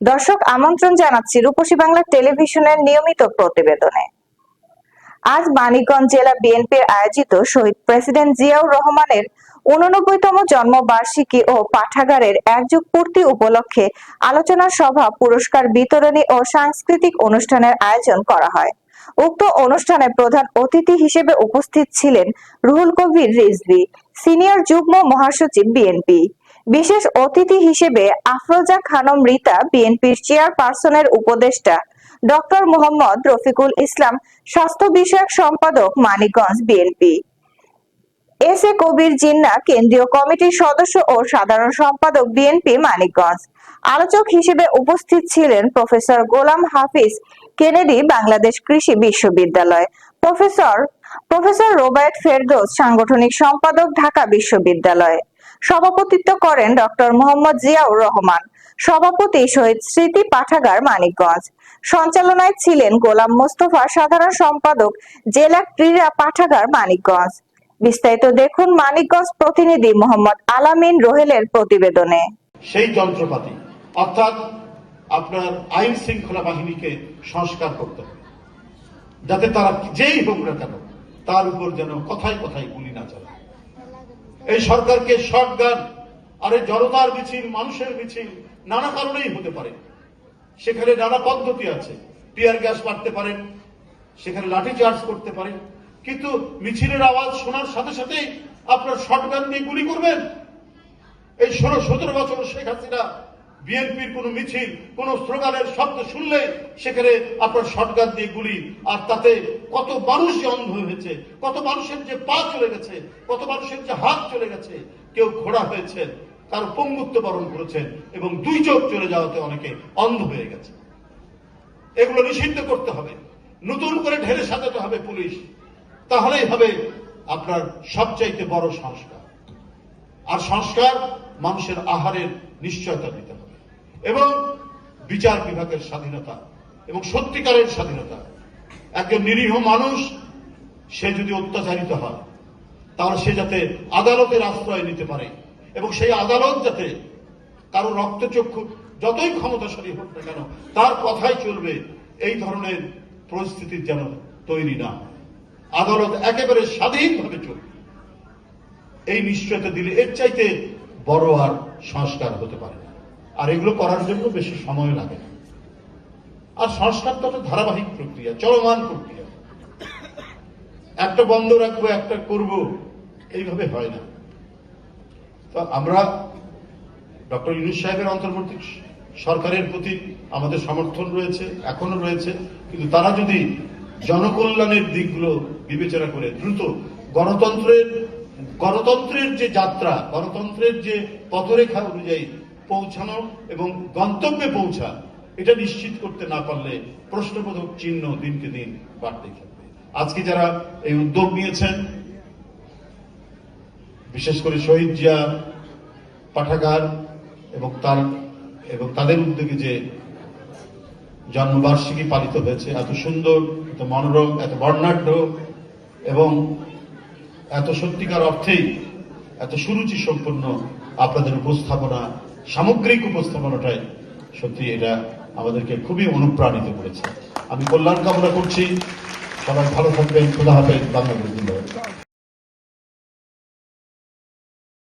দর্শক, আমন্ত্রণ জানাচ্ছি রূপসী বাংলা টেলিভিশনের নিয়মিত প্রতিবেদনে। আজ মানিকগঞ্জ জেলা বিএনপির আয়োজিত শহীদ প্রেসিডেন্ট জিয়াউর রহমানের উননব্বইতম জন্মবার্ষিকী ও পাঠাগারের একযুগ পূর্তি উপলক্ষে আলোচনা সভা, পুরস্কার বিতরণী ও সাংস্কৃতিক অনুষ্ঠানের আয়োজন করা হয়। উক্ত অনুষ্ঠানে প্রধান অতিথি হিসেবে উপস্থিত ছিলেন রুহুল কবির রিজভি, সিনিয়র যুগ্ম মহাসচিব বিএনপি। বিশেষ অতিথি হিসেবে আফরোজা খানম রিতা বিএনপির চেয়ারপারসনের উপদেষ্টা। ডক্টর মোহাম্মদ রফিকুল ইসলাম, স্বাস্থ্য বিষয়ক সম্পাদক Manikganj BNP. S A Kabir Jinnah, কেন্দ্রীয় কমিটির সদস্য ও সাধারণ সম্পাদক বিএনপি মানিকগঞ্জ। আলোচক হিসেবে উপস্থিত ছিলেন প্রফেসর গোলাম হাফিজ কেনেডি, বাংলাদেশ কৃষি বিশ্ববিদ্যালয়। প্রফেসর প্রফেসর রোবার্ট ফেরদৌস, সাংগঠনিক সম্পাদক ঢাকা বিশ্ববিদ্যালয়। সভাপতিত্ব করেন ডক্টর মোহাম্মদ জিয়াউর রহমান, সভাপতি শহীদ স্মৃতি পাঠাগার মানিকগঞ্জ। সঞ্চালনায় ছিলেন গোলাম মোস্তফা, সাধারণ সম্পাদক জেলা ক্রীড়া পাঠাগার মানিকগঞ্জ। বিস্তারিত দেখুন মানিকগঞ্জ প্রতিনিধি মোহাম্মদ আলামিন রোহেলের প্রতিবেদনে। সেই যন্ত্রপাতি, অর্থাৎ আপনার আইন শৃঙ্খলা বাহিনীকে সংস্কার করতে হবে। যাতে তারা যেই হোক না কেন, তার উপর যেন কথায় কথায় গুলি না চালায়। এই সরকারকে শটগান আরে জনতার মিছিল, মানুষের মিছিল নানা কারণেই হতে পারে। সেখানে নানা পদ্ধতি আছে। টিয়ার গ্যাস মারতে পারেন সেখানে লাঠি চার্জ করতে পারেন কিন্তু মিছিলের আওয়াজ শোনার সাথে সাথেই আপনার শটগান দিয়ে গুলি করবেন। এই ষোলো, সতেরো বছর শেখ হাসিনা বিএনপির কোন মিছিল, কোন স্লোগানের শব্দ শুনলে সেখানে আপনার শটগান দিয়ে গুলি, আর তাতে কত মানুষ যে অন্ধ হয়েছে কত মানুষের যে পা চলে গেছে, কত মানুষের যে হাত চলে গেছে, কেউ ঘোড়া হয়েছে তার পঙ্গুত্ব বরণ করেছেন এবং দুই চোখ চলে যাওয়াতে অনেকে অন্ধ হয়ে গেছে। এগুলো নিষিদ্ধ করতে হবে। নতুন করে ঢেলে সাজাতে হবে পুলিশ। তাহলেই হবে আপনার সবচাইতে বড় সংস্কার। আর সংস্কার মানুষের আহারের নিশ্চয়তা দিতে হবে। এবং বিচার বিভাগের স্বাধীনতা এবং সত্যিকারের স্বাধীনতা একজন নিরীহ মানুষ, সে যদি অত্যাচারিত হয়, তাহলে সে যাতে আদালতের আশ্রয় নিতে পারে। এবং সেই আদালত যাতে কারও রক্তচক্ষু যতই ক্ষমতাশালী হোক না কেন, তার কথাই চলবে, এই ধরনের পরিস্থিতির যেন তৈরি না আদালত একেবারে স্বাধীনভাবে চলবে। এই নিশ্চয়তা দিলে এর চাইতে বড় আর সংস্কার হতে পারে আর এগুলো করার জন্য বেশি সময় লাগে না। আর সংস্কার তো একটা ধারাবাহিক প্রক্রিয়া, চলমান প্রক্রিয়া। একটা বন্ধ রাখব, একটা করব, এইভাবে হয় না। তো আমরা ডক্টর ইউনুস সাহেবের অন্তর্বর্তী সরকারের প্রতি আমাদের সমর্থন রয়েছে এখনও রয়েছে, কিন্তু তারা যদি জনকল্যাণের দিকগুলো বিবেচনা করে দ্রুত গণতন্ত্রের গণতন্ত্রের যে যাত্রা, গণতন্ত্রের যে পথরেখা অনুযায়ী পৌঁছানো এবং গন্তব্যে পৌঁছা এটা নিশ্চিত করতে না পারলে প্রশ্নবোধক চিহ্ন দিনকে দিন বাড়তেই থাকবে। আজকে যারা এই উদ্যোগ নিয়েছেন, বিশেষ করে শহীদ জিয়া পাঠাগার এবং তার, এবং তাদের উদ্যোগে যে জন্মবার্ষিকী পালিত হয়েছে, এত সুন্দর, এত মনোরম, এত বর্ণাঢ্য এবং এত সত্যিকার অর্থেই এত সুরুচি সম্পন্ন আপনাদের উপস্থাপনা, সামগ্রিক উপস্থাপনাটাই সত্যি এটা আমাদেরকে খুবই অনুপ্রাণিত করেছে। আমি কল্যাণ কামনা করছি। সবাই ভালো থাকবেন। খোদা হাফেজ। বাংলাদেশ